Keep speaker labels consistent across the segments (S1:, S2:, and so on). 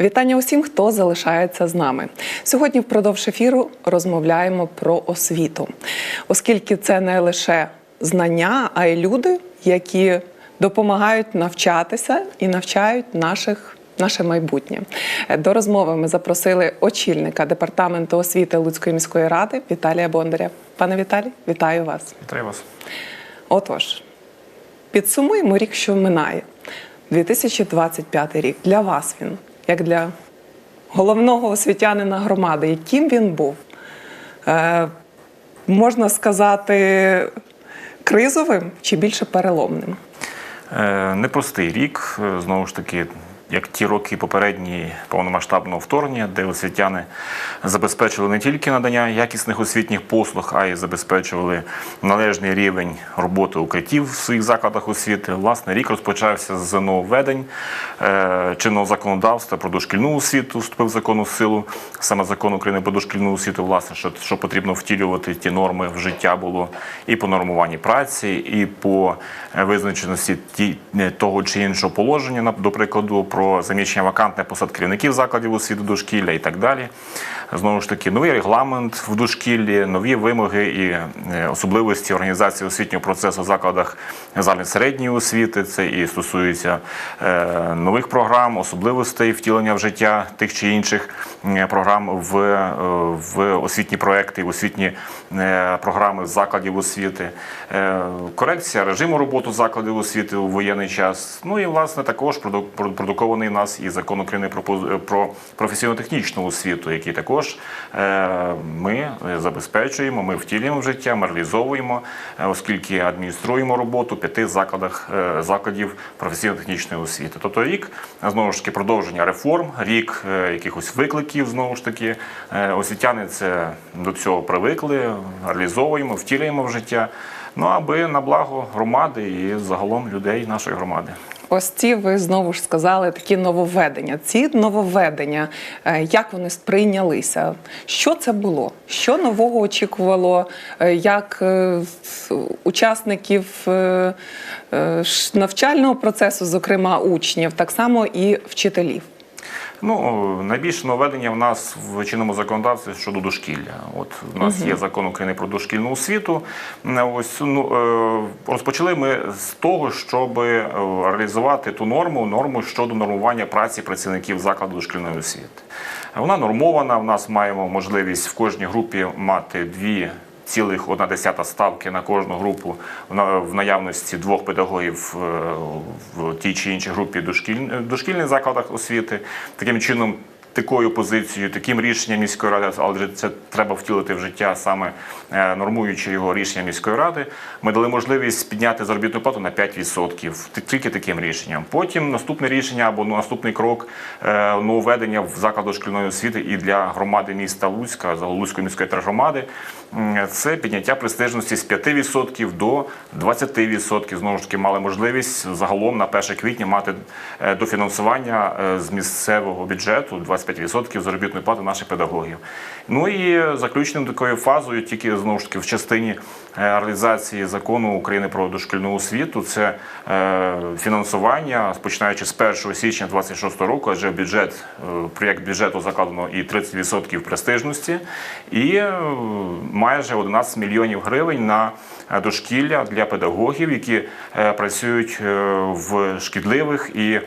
S1: Вітання усім, хто залишається з нами. Сьогодні впродовж ефіру розмовляємо про освіту, оскільки це не лише знання, а й люди, які допомагають навчатися і навчають наших. Наше майбутнє до розмови ми запросили очільника департаменту освіти Луцької міської ради Віталія Бондаря. Пане Віталій, вітаю вас.
S2: Вітаю вас.
S1: Отож, підсумуємо рік, що минає. 2025 рік. Для вас він, як для головного освітянина громади, яким він був? Е, можна сказати, кризовим чи більше переломним?
S2: Е, Непростий рік, е, знову ж таки, як ті роки попередні повномасштабного вторгнення, де освітяни забезпечили не тільки надання якісних освітніх послуг, а й забезпечували належний рівень роботи укриттів в своїх закладах освіти. Власне, рік розпочався з нововведень е, чинного законодавства про дошкільну освіту, вступив закон у силу, саме закон України про дошкільну освіту, власне, що, що потрібно втілювати ті норми в життя було і по нормуванні праці, і по е, визначеності ті, е, того чи іншого положення, до прикладу, про заміщення вакантних посад керівників закладів освіти дошкілля і так далі. Знову ж таки, новий регламент в дошкіллі, нові вимоги і е, особливості організації освітнього процесу в закладах середньої освіти. Це і стосується е, нових програм, особливостей втілення в життя тих чи інших програм в, е, в освітні проекти, в освітні програми закладів освіти, корекція режиму роботи закладів освіти у воєнний час. Ну і власне також проду- проду- продукований нас і закон України про професійно-технічну освіту, який також е, ми забезпечуємо, ми втілюємо в життя, ми реалізовуємо, е, оскільки адмініструємо роботу п'яти закладах е, закладів професійно-технічної освіти. Тобто рік знову ж таки продовження реформ, рік якихось викликів. Знову ж таки, освітяни це до цього привикли, реалізовуємо, втілюємо в життя. Ну аби на благо громади і загалом людей нашої громади.
S1: Ось ці ви знову ж сказали такі нововведення. Ці нововведення, е, як вони сприйнялися? Що це було? Що нового очікувало е, як е, учасників навчального процесу, зокрема учнів, так само і вчителів?
S2: Ну, найбільше нововведення в нас в чинному законодавстві щодо дошкілля. От у нас є закон України про дошкільну освіту. Е, Ось ну е, розпочали ми з того, щоб е, реалізувати ту норму, норму щодо нормування праці працівників закладу дошкільної освіти. Вона нормована. В нас маємо можливість в кожній групі мати дві. Цілих одна десята ставки на кожну групу в на- в наявності двох педагогів е, в тій чи іншій групі дошкіль, дошкільних закладах освіти. Таким чином, такою позицією, таким рішенням міської ради, але це треба втілити в життя саме е, нормуючи його рішення міської ради. Ми дали можливість підняти заробітну плату на 5%, тільки таким рішенням. Потім наступне рішення або ну, наступний крок е, нововведення в заклад дошкільної освіти і для громади міста Луцька, Луцької міської тергромади. Це підняття престижності з 5% до 20%. Знову ж таки, мали можливість загалом на 1 квітня мати е, дофінансування з місцевого бюджету 25% заробітної плати наших педагогів. Ну і заключним такою фазою, тільки знову ж таки в частині е, реалізації закону України про дошкільну освіту, це е, фінансування, починаючи з 1 січня 2026 року, адже бюджет, е, проєкт бюджету закладено і 30% престижності, і майже 11 мільйонів гривень на дошкілля для педагогів, які працюють в шкідливих і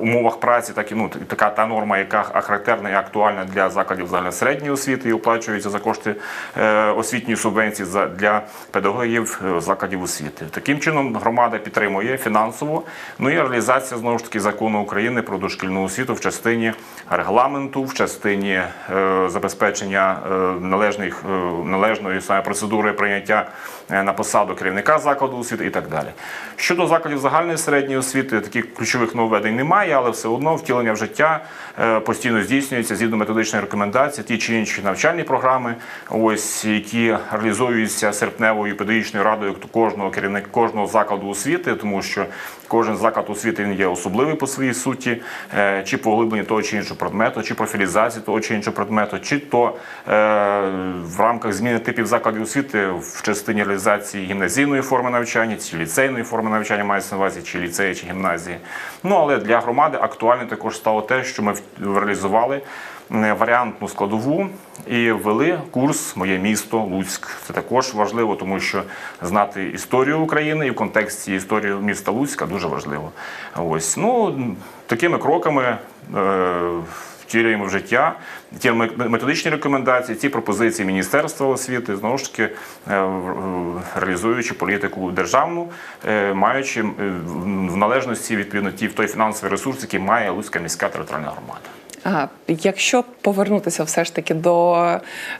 S2: умовах праці, так і ну така та норма, яка характерна і актуальна для закладів загальносередньої освіти і оплачується за кошти е, освітньої субвенції для педагогів е, закладів освіти. Таким чином громада підтримує фінансово. Ну і реалізація знову ж таки закону України про дошкільну освіту в частині регламенту, в частині е, забезпечення е, належних е, належної саме процедури прийняття е, на посаду керівника закладу освіти і так далі. Щодо закладів загальної середньої освіти, таких ключових нововведень немає, але все одно втілення в життя е, постійно здійснюється згідно методичної рекомендації, ті чи інші навчальні програми, ось які реалізуються серпневою педагогічною радою кожного керівника кожного закладу освіти, тому що кожен заклад освіти він є особливий по своїй суті, е, чи поглиблення того чи іншого предмету, чи профілізації того чи іншого предмету, чи то е, в рамках зміни типів закладів освіти в частині реалізації гімназійної форми навчання, чи ліцейної форми навчання мається на увазі, чи ліцеї, чи гімназії. Ну але для громади актуальним також стало те, що ми реалізували варіантну складову і ввели курс Моє місто Луцьк. Це також важливо, тому що знати історію України і в контексті історії міста Луцька дуже важливо. Ось ну такими кроками. Е- втілюємо в життя ті ме- методичні рекомендації, ті пропозиції Міністерства освіти, знову ж таки е, в- реалізуючи політику державну, е, маючи е, в належності відповідно ті той фінансовий ресурс, який має Луцька міська територіальна громада.
S1: А, якщо повернутися все ж таки до,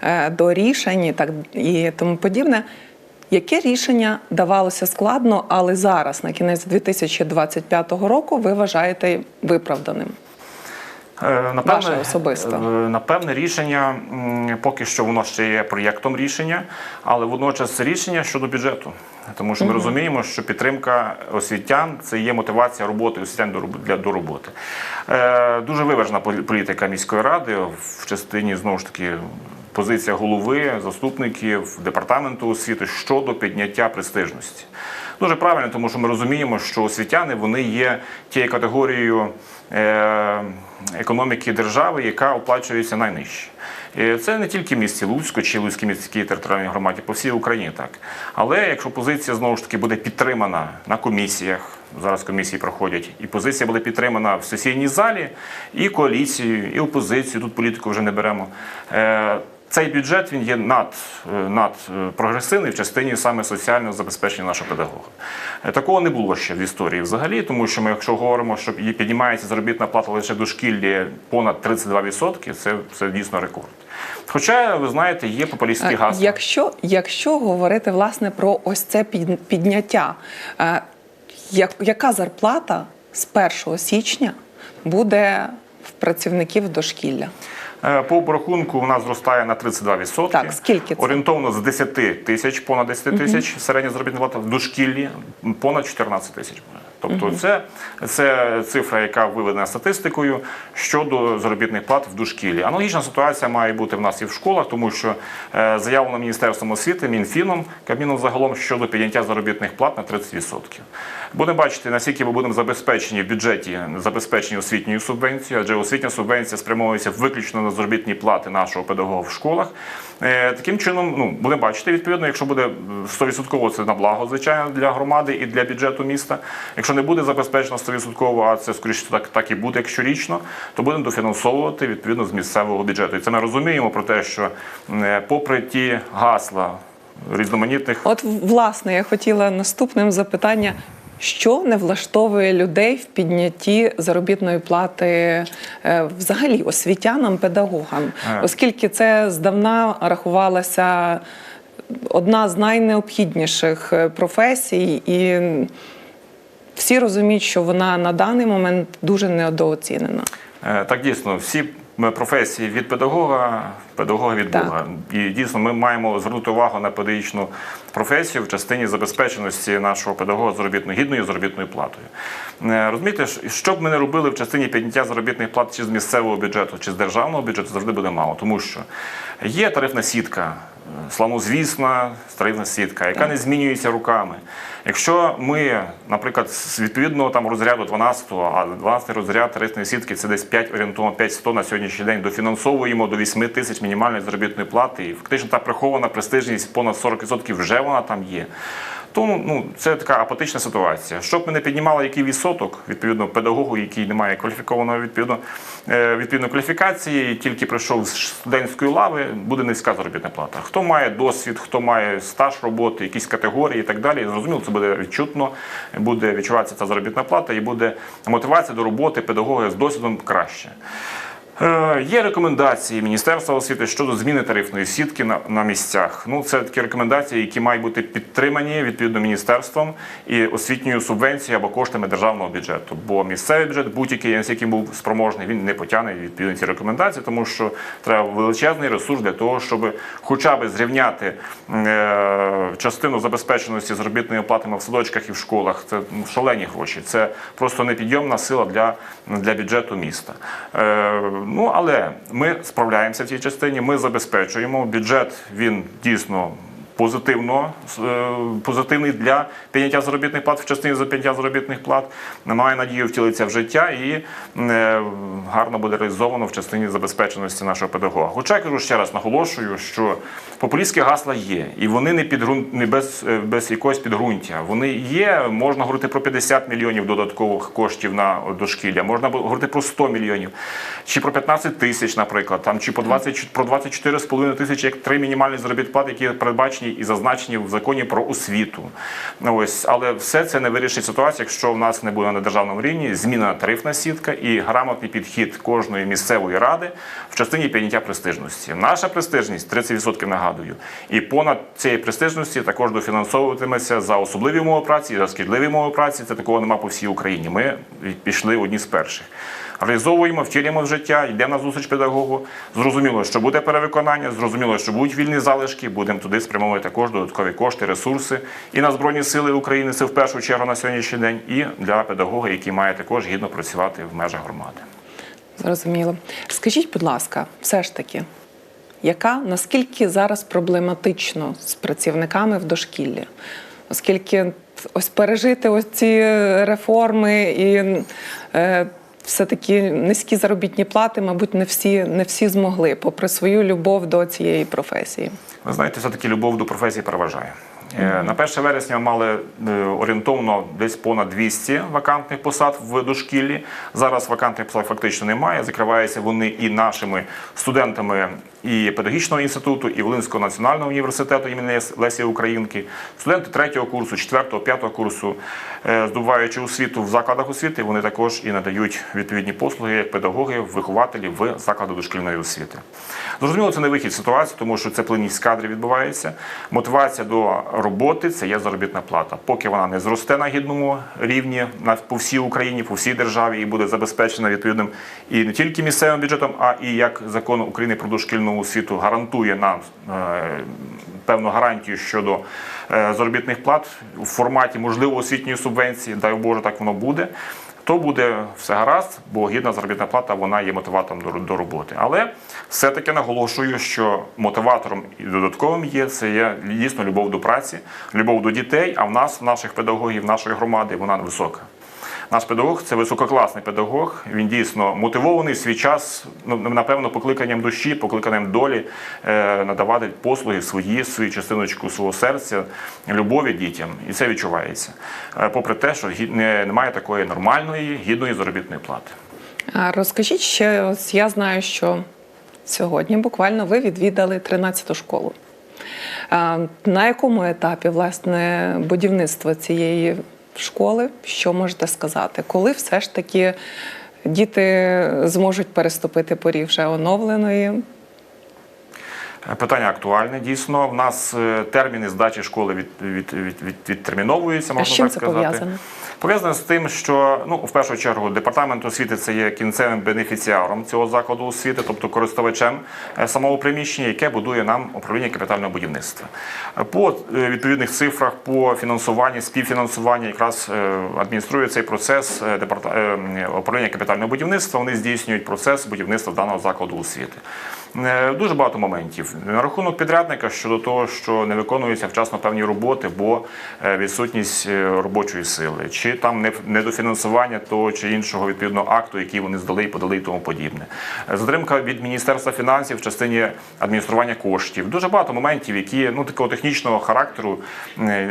S1: е, до рішень і так і тому подібне, яке рішення давалося складно, але зараз, на кінець 2025 року, ви вважаєте виправданим?
S2: Е,
S1: Ваше особисто.
S2: е, Напевне рішення поки що воно ще є проєктом рішення, але водночас рішення щодо бюджету. Тому що ми розуміємо, що підтримка освітян це є мотивація роботи освітян до для до роботи. Е, Дуже виважена полі- політика міської ради в частині знову ж таки. Позиція голови, заступників департаменту освіти щодо підняття престижності. Дуже правильно, тому що ми розуміємо, що освітяни вони є тією категорією е, економіки держави, яка оплачується найнижче. Це не тільки в місті Луцьку чи Луцькій міській територіальній громаді, по всій Україні так. Але якщо позиція знову ж таки буде підтримана на комісіях, зараз комісії проходять, і позиція буде підтримана в сесійній залі, і коаліцією, і опозицією, тут політику вже не беремо. Цей бюджет він є над, е, над е, прогресивний в частині саме соціального забезпечення нашого педагога. Е, Такого не було ще в історії взагалі, тому що ми, якщо говоримо, що піднімається заробітна плата лише до шкіллі понад 32%, це, це дійсно рекорд. Хоча, ви знаєте, є популістські гасла.
S1: Якщо, якщо говорити власне про ось це підняття, як, яка зарплата з 1 січня буде в працівників дошкілля?
S2: Е, По обрахунку вона зростає на 32%.
S1: Так, скільки це?
S2: Орієнтовно з 10 тисяч, понад 10 тисяч середня заробітна плата в дошкіллі понад 14 тисяч буде. Тобто це, це цифра, яка виведена статистикою щодо заробітних плат в дошкіллі. Аналогічна ситуація має бути в нас і в школах, тому що е, заявлено Міністерством освіти, Мінфіном, Кабміном загалом щодо підняття заробітних плат на 30%. Будемо бачити, наскільки ми будемо забезпечені в бюджеті забезпечені освітньою субвенцією, адже освітня субвенція спрямовується виключно на заробітні плати нашого педагога в школах. Е, Таким чином, ну будемо бачити, відповідно, якщо буде е, 100% це на благо, звичайно, для громади і для бюджету міста. Якщо не буде забезпечено 100%, а це скоріше так, так і буде, як щорічно, то будемо дофінансовувати відповідно з місцевого бюджету. І це ми розуміємо про те, що е, попри ті гасла різноманітних
S1: От власне я хотіла наступним запитання. Що не влаштовує людей в піднятті заробітної плати е, взагалі освітянам, педагогам,
S2: Е.
S1: оскільки це здавна рахувалася одна з найнеобхідніших професій, і всі розуміють, що вона на даний момент дуже недооцінена.
S2: Е, Так, дійсно, всі професії від педагога, педагога від
S1: Так.
S2: Бога. І дійсно ми маємо звернути увагу на педагогічну професію в частині забезпеченості нашого педагога заробітною гідною заробітною платою. Е, Розумієте, що б ми не робили в частині підняття заробітних плат чи з місцевого бюджету, чи з державного бюджету, завжди буде мало, тому що є тарифна сітка. Славнозвісна тарифна сітка, яка не змінюється руками. Якщо ми, наприклад, з відповідного там розряду 12-го, а 12 розряд тарифної сітки це десь 5 орієнтовно 500 на сьогоднішній день, дофінансовуємо до 8 тисяч мінімальної заробітної плати, і фактично та прихована престижність понад 40% вже вона там є. Тому ну, це така апатична ситуація. Щоб ми не піднімали який відсоток, відповідно, педагогу, який не має кваліфікованої відповідно, е, відповідної кваліфікації, тільки прийшов з студентської лави, буде низька заробітна плата. Хто має досвід, хто має стаж роботи, якісь категорії і так далі, зрозуміло, це буде відчутно, буде відчуватися ця заробітна плата і буде мотивація до роботи педагога з досвідом краще. Е, Є рекомендації Міністерства освіти щодо зміни тарифної сітки на, на місцях. Ну, це такі рекомендації, які мають бути підтримані відповідно міністерством і освітньою субвенцією або коштами державного бюджету. Бо місцевий бюджет, будь-який, який був спроможний, він не потягне відповідно ці рекомендації, тому що треба величезний ресурс для того, щоб хоча б зрівняти е, частину забезпеченості заробітними платами в садочках і в школах. Це ну, шалені гроші. Це просто непідйомна сила для, для бюджету міста. Ну але ми справляємося в цій частині. Ми забезпечуємо бюджет. Він дійсно позитивно, е, позитивний для підняття заробітних плат в частині за підняття заробітних плат. Маю надію втілиться в життя і е, гарно буде реалізовано в частині забезпеченості нашого педагога. Хоча я кажу ще раз наголошую, що популістські гасла є, і вони не підґрун... не без, е, без якогось підґрунтя. Вони є. Можна говорити про 50 мільйонів додаткових коштів на дошкілля, можна говорити про 100 мільйонів, чи про 15 тисяч, наприклад, там чи по 20, про 24,5 тисячі, як три мінімальні заробітні плати, які передбачені і зазначені в законі про освіту. Ось, але все це не вирішить ситуацію, якщо в нас не буде на державному рівні зміна тарифна сітка і грамотний підхід кожної місцевої ради в частині підняття престижності. Наша престижність 30% нагадую, і понад цієї престижності також дофінансовуватиметься за особливі умови праці за шкідливі умови праці. Це такого нема по всій Україні. Ми пішли одні з перших. Реалізовуємо, втілюємо в життя, йдемо на зустріч педагогу. Зрозуміло, що буде перевиконання, зрозуміло, що будуть вільні залишки. Будемо туди спрямовувати також додаткові кошти, ресурси і на збройні сили України. Це в першу чергу на сьогоднішній день, і для педагога, який має також гідно працювати в межах громади.
S1: Зрозуміло. Скажіть, будь ласка, все ж таки, яка наскільки зараз проблематично з працівниками в дошкіллі? Оскільки ось пережити ось ці реформи і е, все-таки низькі заробітні плати, мабуть, не всі, не всі змогли, попри свою любов до цієї професії.
S2: Ви знаєте, все-таки любов до професії переважає. Е, На 1 вересня мали е, орієнтовно десь понад 200 вакантних посад в дошкіллі. Зараз вакантних посад фактично немає. Закриваються вони і нашими студентами і педагогічного інституту, і Волинського національного університету імені Лесі Українки. Студенти третього курсу, четвертого, п'ятого курсу, е, здобуваючи освіту в закладах освіти, вони також і надають відповідні послуги як педагоги, вихователі в закладах дошкільної освіти. Зрозуміло, це не вихід ситуації, тому що це плинність кадрів відбувається. Мотивація до роботи це є заробітна плата. Поки вона не зросте на гідному рівні по всій Україні, по всій державі і буде забезпечена відповідним і не тільки місцевим бюджетом, а і як закон України про дошкільну освіту гарантує нам е, певну гарантію щодо е, заробітних плат у форматі можливо освітньої субвенції. Дай Боже, так воно буде. То буде все гаразд, бо гідна заробітна плата вона є мотиватором до, роботи. Але все-таки наголошую, що мотиватором і додатковим є це є дійсно любов до праці, любов до дітей. А в нас, в наших педагогів, нашої громади, вона висока. Наш педагог це висококласний педагог. Він дійсно мотивований свій час, ну напевно, покликанням душі, покликанням долі е, надавати послуги свої, свою частиночку свого серця, любові дітям, і це відчувається. Е, попри те, що немає такої нормальної гідної заробітної плати.
S1: Розкажіть ще, ось я знаю, що сьогодні буквально ви відвідали 13-ту школу. На якому етапі власне будівництва цієї школи? Що можете сказати? Коли все ж таки діти зможуть переступити поріг вже оновленої?
S2: Е, Питання актуальне. Дійсно, в нас е, терміни здачі школи від, від, від, від, відтерміновуються, можна
S1: з чим
S2: так
S1: це
S2: сказати.
S1: пов'язано?
S2: Пов'язане з тим, що ну в першу чергу департамент освіти це є кінцевим бенефіціаром цього закладу освіти, тобто користувачем е, самого приміщення, яке будує нам управління капітального будівництва. По відповідних цифрах, по фінансуванню, співфінансуванню, якраз адмініструє цей процес управління капітального будівництва. Вони здійснюють процес будівництва даного закладу освіти. Е, Дуже багато моментів на рахунок підрядника щодо того, що не виконуються вчасно певні роботи, бо е, відсутність е, робочої сили, чи там не- недофінансування того чи іншого відповідного акту, який вони здали і подали, і тому подібне. Затримка від міністерства фінансів в частині адміністрування коштів. Дуже багато моментів, які ну такого технічного характеру,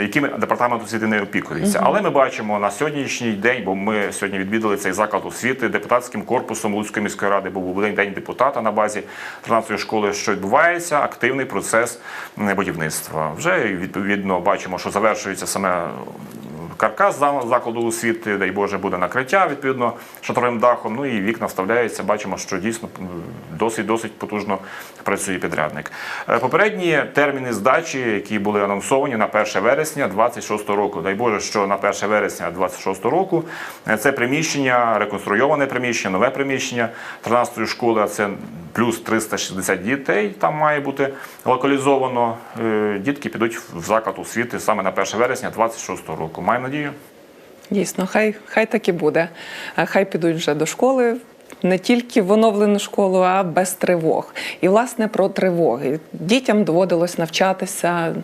S2: якими департамент освіти не опікується. Але ми бачимо на сьогоднішній день, бо ми сьогодні відвідали цей заклад освіти депутатським корпусом Луцької міської ради, бо був день депутата на базі 13-ї школи, що відбувається активний процес будівництва. Вже відповідно бачимо, що завершується саме каркас закладу освіти, дай Боже, буде накриття відповідно шатровим дахом. Ну і вікна вставляються. Бачимо, що дійсно досить досить потужно працює підрядник. Е, Попередні терміни здачі, які були анонсовані на 1 вересня 26 року. Дай Боже, що на 1 вересня 26 року е, це приміщення, реконструйоване приміщення, нове приміщення 13-ї школи. а Це плюс 360 дітей. Там має бути локалізовано. Е, Дітки підуть в заклад освіти саме на 1 вересня 26 року. Маю надію.
S1: Дійсно, хай, хай так і буде. Е, Хай підуть вже до школи. Не тільки в оновлену школу, а без тривог. І власне про тривоги. Дітям доводилось навчатися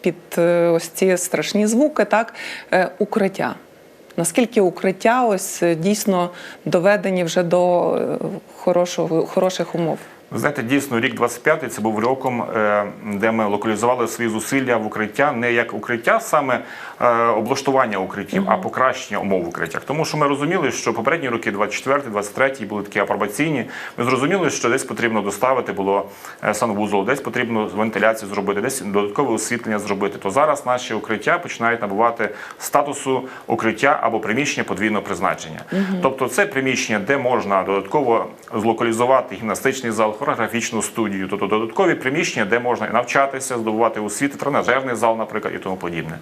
S1: під е, ось ці страшні звуки, так, е, укриття. Наскільки укриття ось дійсно доведені вже до хорошого, хороших умов?
S2: Ви знаєте, дійсно, рік 25-й це був роком, е, де ми локалізували свої зусилля в укриття не як укриття, саме е, облаштування укриттів, а покращення умов в укриттях. Тому що ми розуміли, що попередні роки, 24-й, 23-й, були такі апробаційні. Ми зрозуміли, що десь потрібно доставити було е, санвузол, десь потрібно вентиляцію зробити, десь додаткове освітлення зробити. То зараз наші укриття починають набувати статусу укриття або приміщення подвійного призначення. Тобто, це приміщення, де можна додатково злокалізувати гімнастичний зал, хореографічну студію, тобто додаткові приміщення, де можна і навчатися, здобувати освіти, тренажерний зал, наприклад, і тому подібне.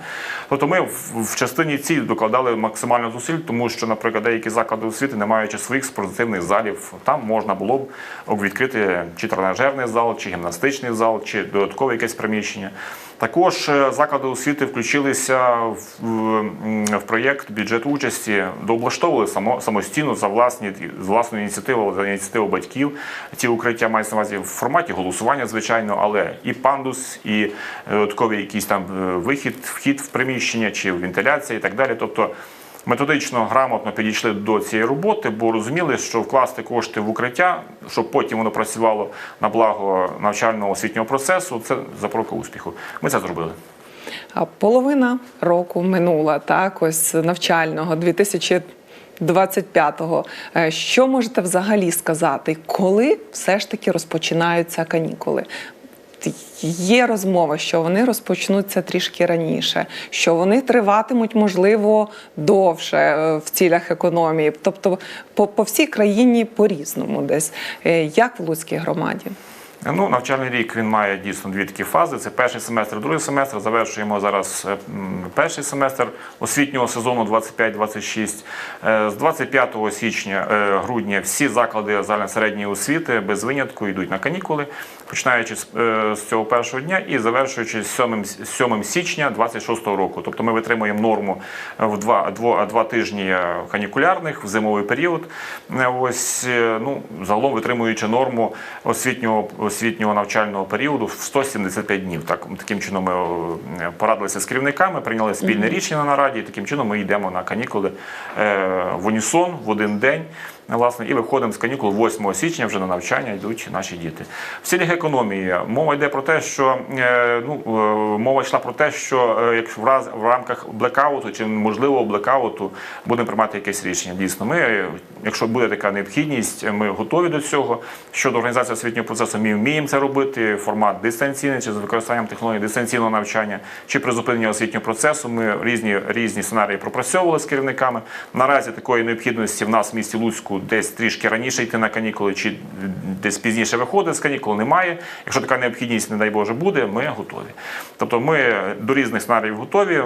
S2: Тобто ми в, частині цій докладали максимально зусиль, тому що, наприклад, деякі заклади освіти, не маючи своїх спортивних залів, там можна було б відкрити чи тренажерний зал, чи гімнастичний зал, чи додаткове якесь приміщення. Також е, заклади освіти включилися в, в, в проєкт бюджет участі, дооблаштовували само, самостійно за власні з власної ініціативи, за ініціативу батьків. Ці укриття мають на увазі в форматі голосування, звичайно, але і пандус, і е, додатковий якийсь там е, вихід, вхід в приміщення чи вентиляція і так далі. Тобто методично грамотно підійшли до цієї роботи, бо розуміли, що вкласти кошти в укриття, щоб потім воно працювало на благо навчального освітнього процесу, це запорука успіху. Ми це зробили.
S1: Половина року минула, так, ось навчального 2025-го. Е, Що можете взагалі сказати, коли все ж таки розпочинаються канікули? Є розмова, що вони розпочнуться трішки раніше, що вони триватимуть, можливо, довше е, в цілях економії. Тобто по, по всій країні по-різному десь. Е, Як в Луцькій громаді?
S2: Ну, навчальний рік він має дійсно дві такі фази: це перший семестр, другий семестр. Завершуємо зараз е, перший семестр освітнього сезону 25-26. Е, З 25 січня, грудня всі заклади загальної середньої освіти без винятку йдуть на канікули, починаючи з, е, з цього першого дня і завершуючи з 7, 7 січня 26 року. Тобто ми витримуємо норму в два, дво- два тижні канікулярних в зимовий період. Е, Ось е, ну загалом витримуючи норму освітнього освітнього навчального періоду в 175 днів. Так таким чином ми е, порадилися з керівниками, прийняли спільне рішення на нараді. І таким чином ми йдемо на канікули е, в унісон в один день. Власне, і виходимо з канікул 8 січня вже на навчання йдуть наші діти. В цілях економії мова йде про те, що е, ну е, мова йшла про те, що е, якщо в рамках блекауту чи можливо блекауту будемо приймати якесь рішення. Дійсно, ми, якщо буде така необхідність, ми готові до цього. Щодо організації освітнього процесу, ми вміємо це робити. Формат дистанційний чи з використанням технологій дистанційного навчання, чи призупинення освітнього процесу. Ми різні різні сценарії пропрацьовували з керівниками. Наразі такої необхідності в нас в місті Луцьку десь трішки раніше йти на канікули, чи десь пізніше виходити з канікул, немає. Якщо така необхідність, не дай Боже, буде, ми готові. Тобто ми до різних сценаріїв готові. Е,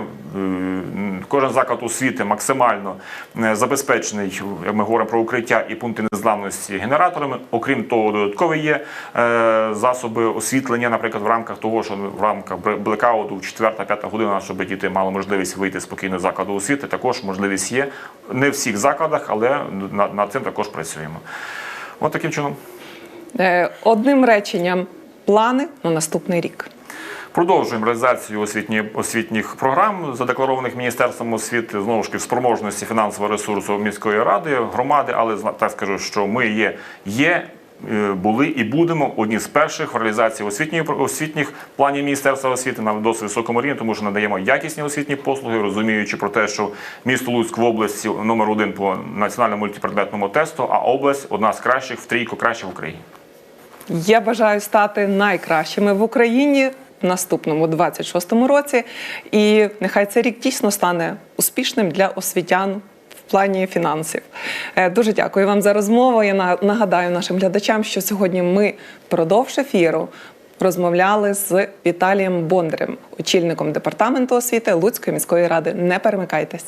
S2: Кожен заклад освіти максимально е, забезпечений, ми говоримо про укриття і пункти незламності генераторами. Окрім того, додаткові є е, засоби освітлення, наприклад, в рамках того, що в рамках блекауту в 4-5 година, щоб діти мали можливість вийти спокійно з закладу освіти. Також можливість є. Не в всіх закладах, але над цим також працюємо. От таким чином.
S1: Е, Одним реченням плани на наступний рік.
S2: Продовжуємо реалізацію освітні, освітніх програм, задекларованих Міністерством освіти, знову ж таки, в спроможності фінансового ресурсу міської ради, громади, але так скажу, що ми є, є. Е, Були і будемо одні з перших в реалізації освітньої освітніх планів Міністерства освіти на досить високому рівні, тому що надаємо якісні освітні послуги, розуміючи про те, що місто Луцьк в області номер один по національному мультипредметному тесту, а область одна з кращих в трійку кращих в Україні.
S1: Я бажаю стати найкращими в Україні в наступному 26-му році. І нехай цей рік дійсно стане успішним для освітян. Плані фінансів Е, дуже дякую вам за розмову. Я на- нагадаю нашим глядачам, що сьогодні ми продовж ефіру розмовляли з Віталієм Бондарем, очільником департаменту освіти Луцької міської ради. Не перемикайтесь.